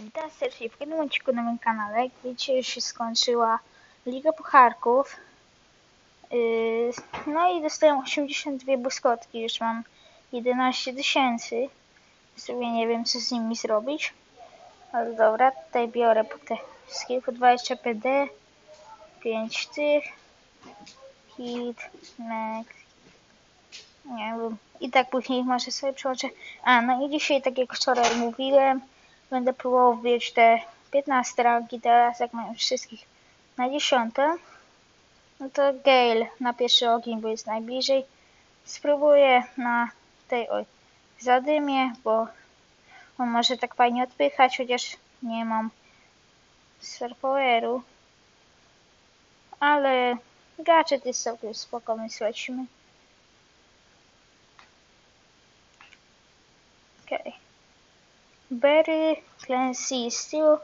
Witam serdecznie w kolejnym odcinku na moim kanale. Wiecie, już się skończyła Liga Pucharków. Yy, no i dostałem 82 błyskotki, już mam 11 tysięcy. W sumie nie wiem, co z nimi zrobić. Ale dobra, tutaj biorę po te wszystkie po 25D. 5 tych. Hit, next. Nie wiem. I tak później może sobie przełączę. A, no i dzisiaj, tak jak wczoraj mówiłem, będę próbował wbić te 15 ranki teraz, jak mam wszystkich na 10. No to Gale na pierwszy ogień, bo jest najbliżej. Spróbuję na tej, oj, zadymie, bo on może tak fajnie odpychać, chociaż nie mam Poweru. Ale gadżet jest całkiem spoko, lecimy. Okej. Okay. Berry, Clancy, Steel,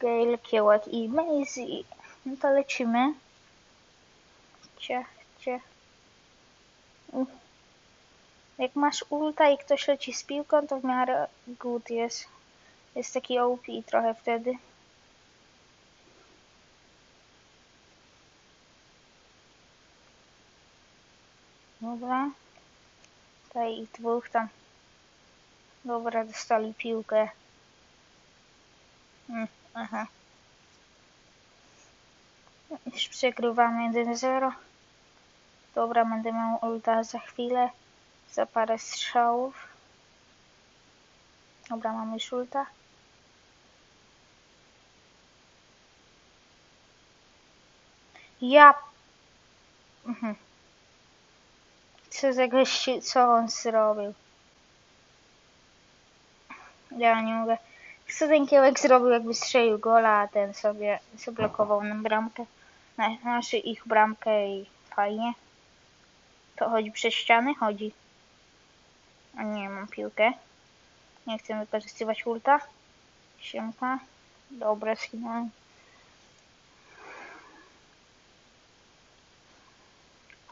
Gale, Kiełek i Maisie. No to lecimy. Ciach, ciach. Jak masz ulta i ktoś leci z piłką, to w miarę good jest. Jest taki OP trochę wtedy. Dobra. Tutaj ich dwóch tam Dobra, dostali piłkę. Hmm, aha. Już przegrywamy 1-0. Dobra, będę miał ulta za chwilę. Za parę strzałów. Dobra, mamy już ulta. Ja... Mhm. Co za gości, co on zrobił? Ja nie mogę. Ten kiełek zrobił, jakby strzelił gola, a ten sobie zablokował nam bramkę. Znaczy ich bramkę i fajnie. To chodzi przez ściany? Chodzi. A nie, mam piłkę. Nie chcę wykorzystywać ulta. Siemka. Dobra, skinąłem.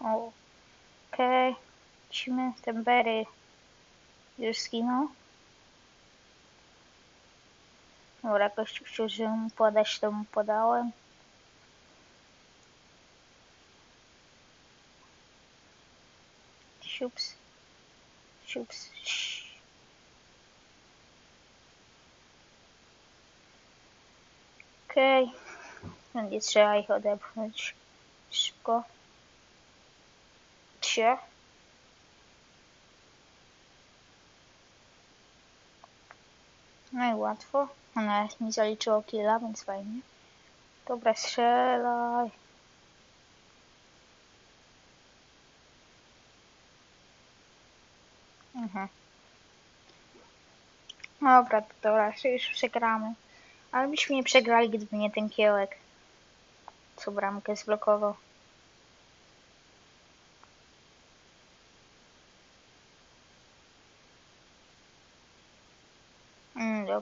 Okej. Okay. Lecimy. Ten Berry już skinął. Dobra, gościu chciał, żeby mu podać, to mu podałem. Siups. Siups. Okej. Okay. Będzie trzeba ich odepchnąć szybko. Trzy. No i łatwo. Ona mi zaliczyło killa, więc fajnie. Dobra, strzelaj. Mhm. Dobra, dobra, już przegramy. Ale byśmy nie przegrali, gdyby nie ten kiełek, co bramkę zblokował.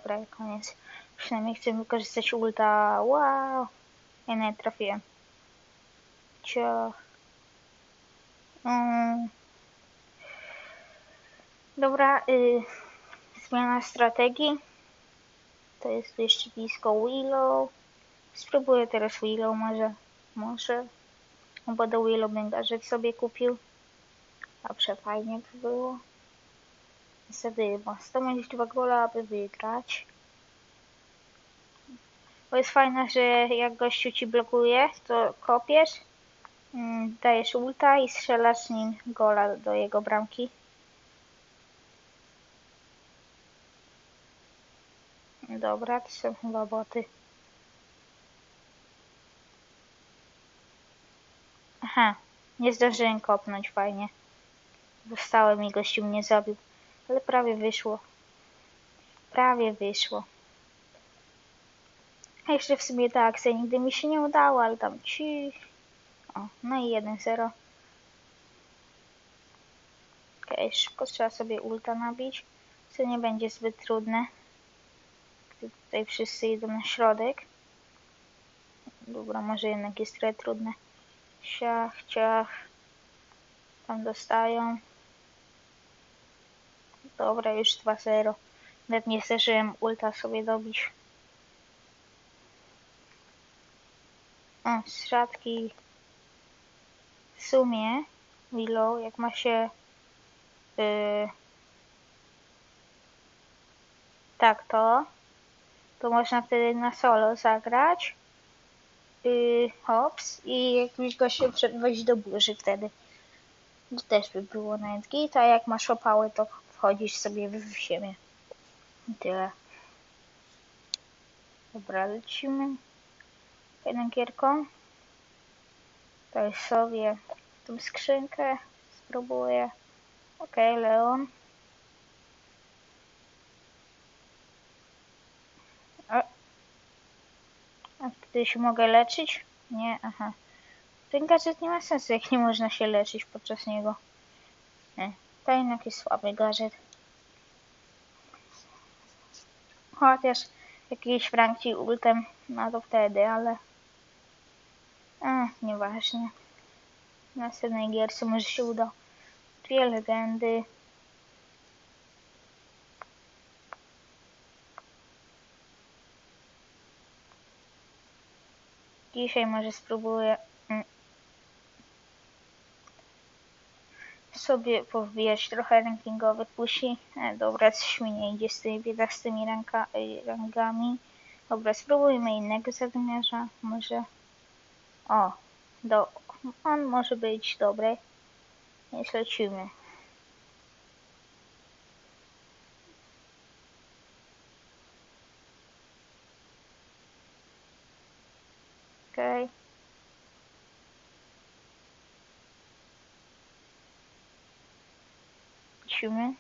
Dobra, koniec. Przynajmniej chcę wykorzystać ulta. Wow! Ja nie trafiłem. Cio. Mm. Dobra, y, zmiana strategii. To jest jeszcze blisko Willow. Spróbuję teraz Willow może. Może. Bo do Willow gadżet sobie kupił. Dobrze, fajnie by było. Niestety, bo 122 gola, aby wygrać. Bo jest fajne, że jak gościu ci blokuje, to kopiesz, mm, dajesz ulta i strzelasz nim gola do jego bramki. Dobra, to są chyba boty. Aha, nie zdążyłem kopnąć, fajnie. Zostałem i gościu mnie zabił. Ale prawie wyszło. Prawie wyszło. A jeszcze w sumie ta akcja nigdy mi się nie udała, ale tam ci... O, no i 1-0. Okej, okay, szybko trzeba sobie ulta nabić, co nie będzie zbyt trudne. Tutaj wszyscy idą na środek. Dobra, może jednak jest trochę trudne. Ciach, ciach. Tam dostają. Dobra, już 2-0. Nawet nie zdążyłem ulta sobie dobić. O, rzadkiej w sumie Willow, jak ma się yy, tak to, to można wtedy na solo zagrać. Yy, hops i jakimś gościem wejść do burzy wtedy. To też by było nawet git, a jak masz opały, to wchodzisz sobie w. I tyle. Dobra, lecimy. Jedną gierką. Tutaj sobie tą skrzynkę spróbuję. Okej, okay, Leon. A, a się mogę leczyć? Nie, aha. Ten gadżet nie ma sensu, jak nie można się leczyć podczas niego. Nie, jednak jest słaby gadżet. Chociaż jakiś Frank ultem, no to wtedy, ale... A, nieważne. W następnej gierce może się uda. Dwie legendy. Dzisiaj może spróbuję sobie powbijać trochę rankingowych później. E, dobra, coś mi idzie z tymi 15 ranka, e, rangami. Dobra, spróbujmy innego zadymiarza. Może... O, do... on może być dobry. Więc lecimy. Okej. Okay. Lecimy.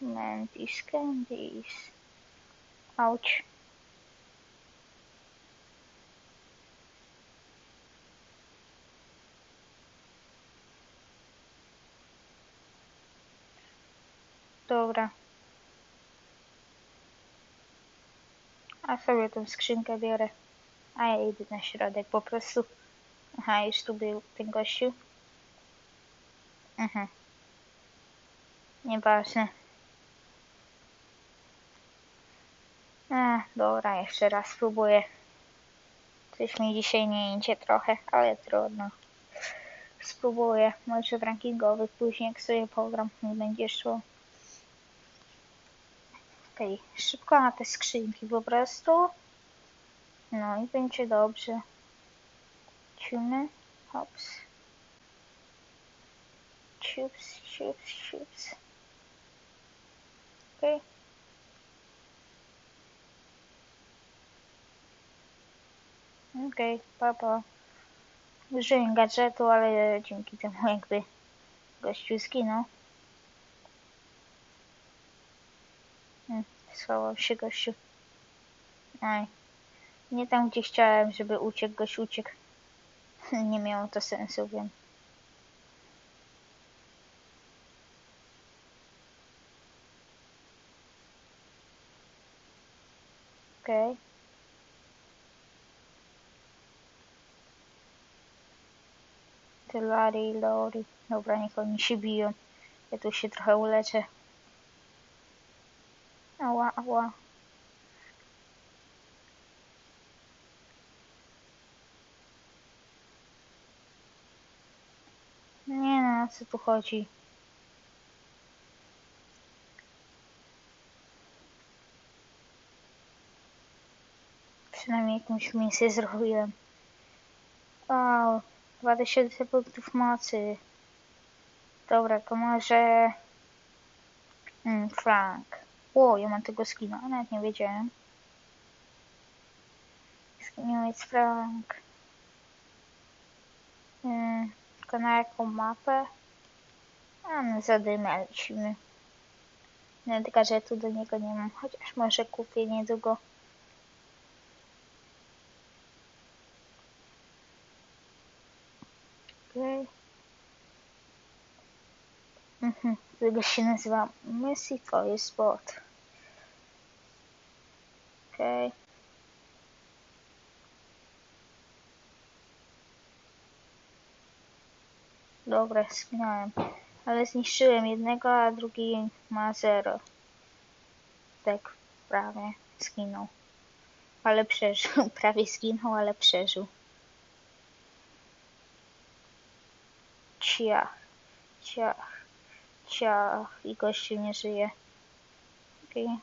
Mantis candies. Ouch. Dobra. A sobie tą skrzynkę biorę. A ja idę na środek po prostu. Aha, już tu był ten gościu. Mhm. Nieważne. A, dobra, jeszcze raz spróbuję. Coś mi dzisiaj nie idzie trochę, ale trudno. Spróbuję. Może w rankingowych później jak sobie pogram nie będzie szło. Okej, okay. szybko na te skrzynki po prostu. No i będzie dobrze. Ciumy. Hops. Chips, chips. Okej. Okay. Okej, okay, papa. Użyłem gadżetu, ale dzięki temu jakby gościu zginął. Hmm, schował się gościu. Aj. Nie tam, gdzie chciałem, żeby uciekł, gość uciekł. Nie miało to sensu, wiem. Okej. Okay. Ty Lari, Lori. Dobra, niech oni się biją. Ja tu się trochę uleczę. Ała, ała. Nie no, co tu chodzi? Przynajmniej jakąś misję zrobiłem. Wow. 2000 punktów mocy. Dobra, to może... Mm, Frank. O, ja mam tego skina, nawet nie wiedziałem. Skiniec Frank. Hmm, tylko na jaką mapę? A, no zadymę lecimy. Nawet gadżetu do niego nie mam, chociaż może kupię niedługo. Okej. Mhm, tego się nazywa Messi Toy Sport. Okej. Okay. Dobra, skinąłem. Ale zniszczyłem jednego, a drugi ma zero. Tak prawie zginął. Ale przeżył. Prawie zginął, ale przeżył. Ciach, ciach, ciach. I gościu nie żyje. Okej. Okay.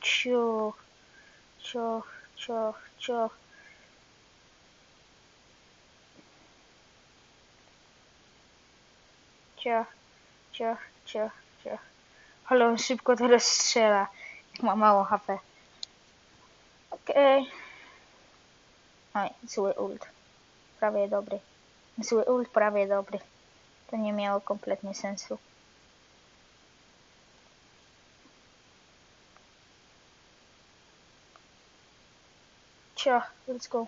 Ciuch, ciuch, ciuch, ciuch. Ciach, ciach, ciach, ciach. Ale on szybko teraz strzela. Ma mało HP. Okej. Okay. Oj, zły ult. Prawie dobry. Zły ult, prawie dobry. To nie miało kompletnie sensu. Ciach, let's go.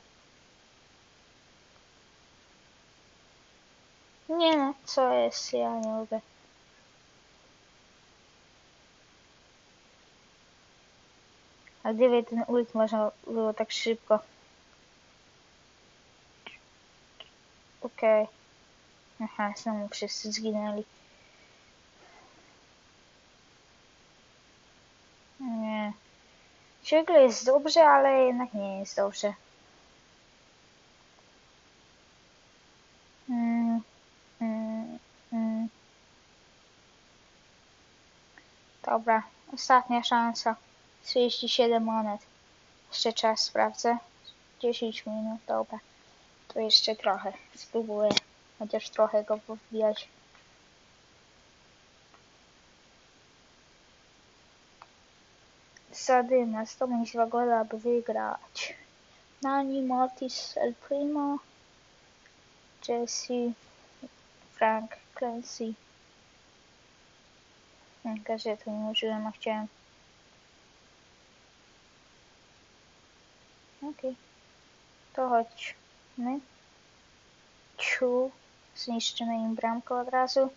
Nie no, co jest? Ja nie lubię. A gdyby ten ult można było tak szybko. Okej. Okay. Aha, znowu wszyscy zginęli. Nie. Ciągle jest dobrze, ale jednak nie jest dobrze. Mm, mm, mm. Dobra, ostatnia szansa. 37 monet. Jeszcze czas sprawdzę. 10 minut, dobra. To jeszcze trochę. Spróbuję chociaż trochę go powbijać. Sadyna, to mi gola, aby wygrać. Nani, Mortis, El Primo, Jesse, Frank, Clancy. Gazetu nie użyłem, a chciałem. Okej. Okay. To chodźmy. Ciu. Zniszczymy im bramkę od razu,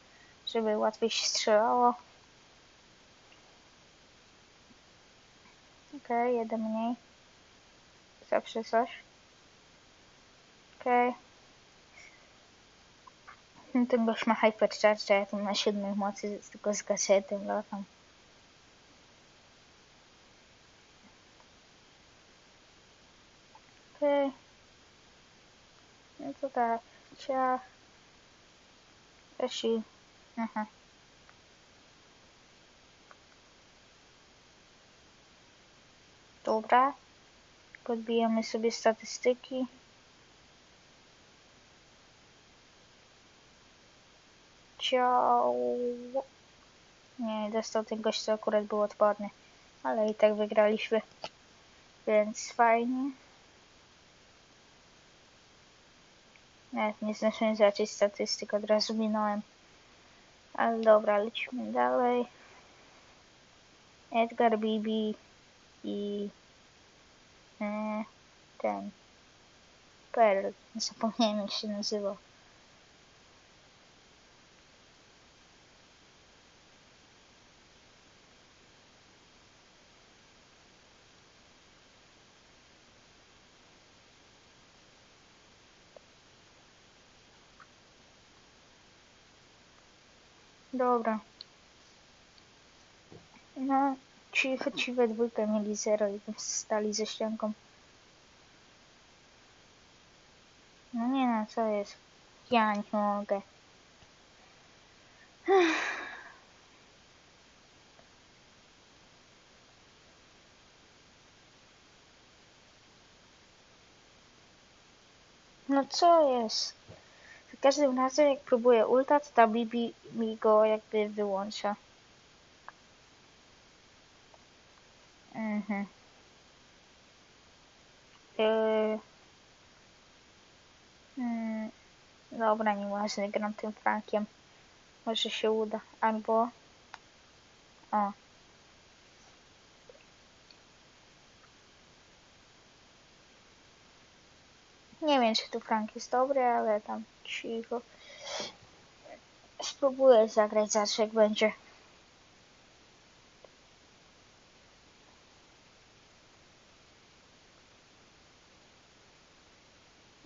żeby łatwiej się strzelało. Okej, okay, jeden mniej. Zawsze coś. Okej. Okay. Ten gość ma hypercharge, ja tu na siódmej mocy tylko z gazetem latam. Okej. Okay. Tak. Ciach. Esi. Aha. Dobra. Podbijamy sobie statystyki. Ciao. Nie, dostał ten gość, co akurat był odporny. Ale i tak wygraliśmy. Więc fajnie. Nie zdążyłem zobaczyć statystyk, od razu minąłem. Ale dobra, lecimy dalej. Edgar Bibi i e, ten Pearl. Zapomniałem jak się nazywał. Dobra. No, ci, ci we dwójkę mieli zero i stali ze ścianką. No nie no, co jest? Ja nie mogę. No co jest? Każdym razem jak próbuję ulta, to ta Bibi mi go jakby wyłącza. Mhm. Yy... Hmm. Dobra, nieważne, gram tym Frankiem. Może się uda. Albo... O. Nie wiem, czy tu Frank jest dobry, ale tam cicho. Spróbuję zagrać zawsze jak będzie.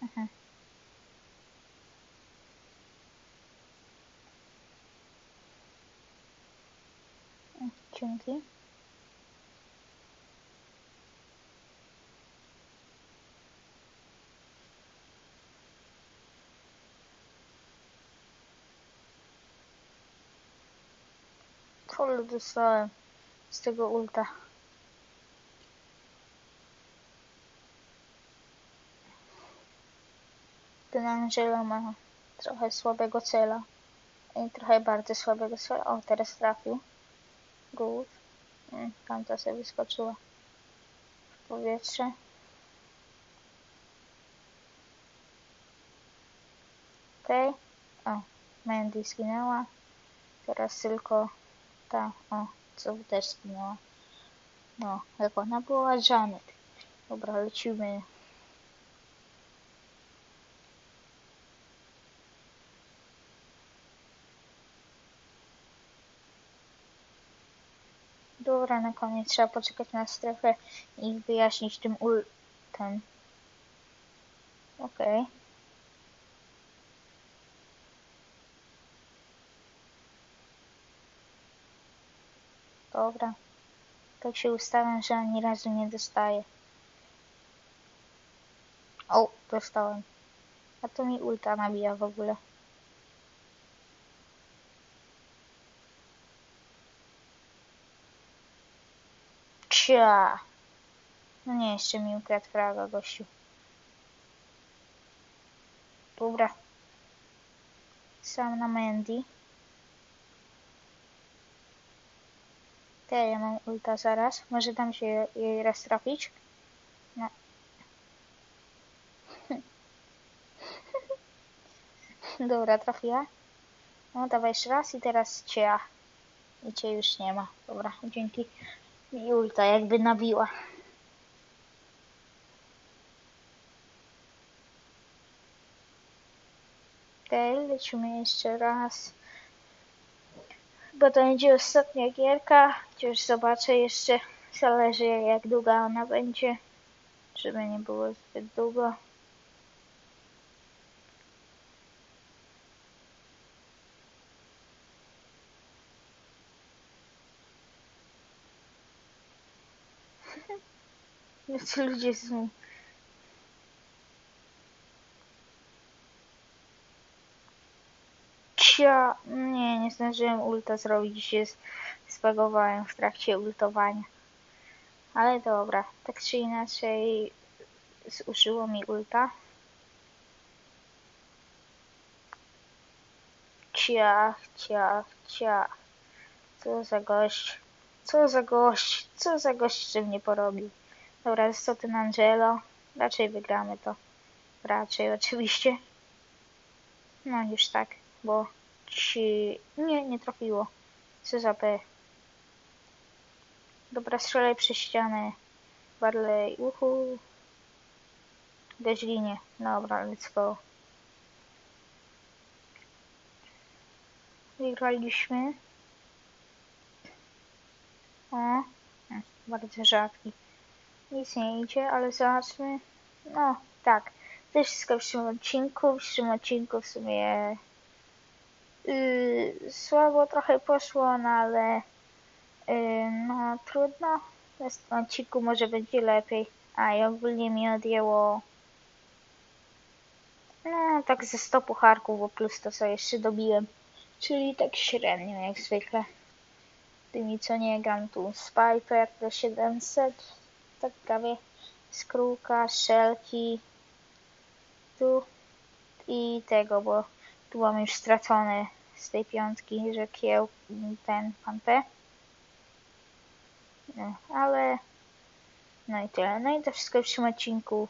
Mhm. Aha. Dzięki. Full dostałem z tego ulta. Ten Angelo ma trochę słabego cela. I trochę bardzo słabego cela. O, teraz trafił. Good. Mm, Tamta sobie wyskoczyła w powietrze. Okej. Okay. O, Mandy zginęła. Teraz tylko ta, o, co też zginęła. No, jak ona była Janet. Dobra, lecimy. Dobra, na koniec trzeba poczekać na strefę i wyjaśnić tym ultem. Okej. Okay. Dobra. Tak się ustawiam, że ani razu nie dostaję. O, dostałem. A to mi ulta nabija w ogóle. Cia. No nie, jeszcze mi ukradł fraga, gościu. Dobra. Sam na Mandy. Te, ja mam ulta zaraz. Może dam się jej raz trafić? No. Dobra, trafiła. No, dawaj jeszcze raz i teraz cię. I cię już nie ma. Dobra, dzięki. I ulta jakby nabiła. Okej, lecimy jeszcze raz. Bo to będzie ostatnia gierka. Chociaż zobaczę jeszcze. Zależy jak długa ona będzie. Żeby nie było zbyt długo. Jacy ludzie są. Nie, nie zdążyłem ulta zrobić, się spagowałem w trakcie ultowania. Ale dobra, tak czy inaczej zużyło mi ulta. Ciach, ciach, ciach. Co za gość. Co za gość. Co za gość, że mnie porobił. Dobra, co ten Angelo? Raczej wygramy to. Raczej oczywiście. No już tak, bo. Nie, nie trafiło. Co za P. Dobra, strzelaj przez ścianę. Barley, uhu. Weź linię. Dobra, let's go. Wygraliśmy. O, bardzo rzadki nic nie idzie, ale zobaczmy. No, tak. To wszystko w tym odcinku. W tym odcinku w sumie yy, słabo trochę poszło, no ale yy, no trudno. W tym odcinku może będzie lepiej. A i ogólnie mi odjęło no tak ze 100 pucharków, bo plus to co jeszcze dobiłem. Czyli tak średnio jak zwykle. Tymi co nie gram tu Spiper do 700 tak prawie skrółka, szelki tu i tego, bo tu mam już stracone z tej piątki, że kieł ten pan P. No, ale no i tyle. No i to wszystko w tym odcinku.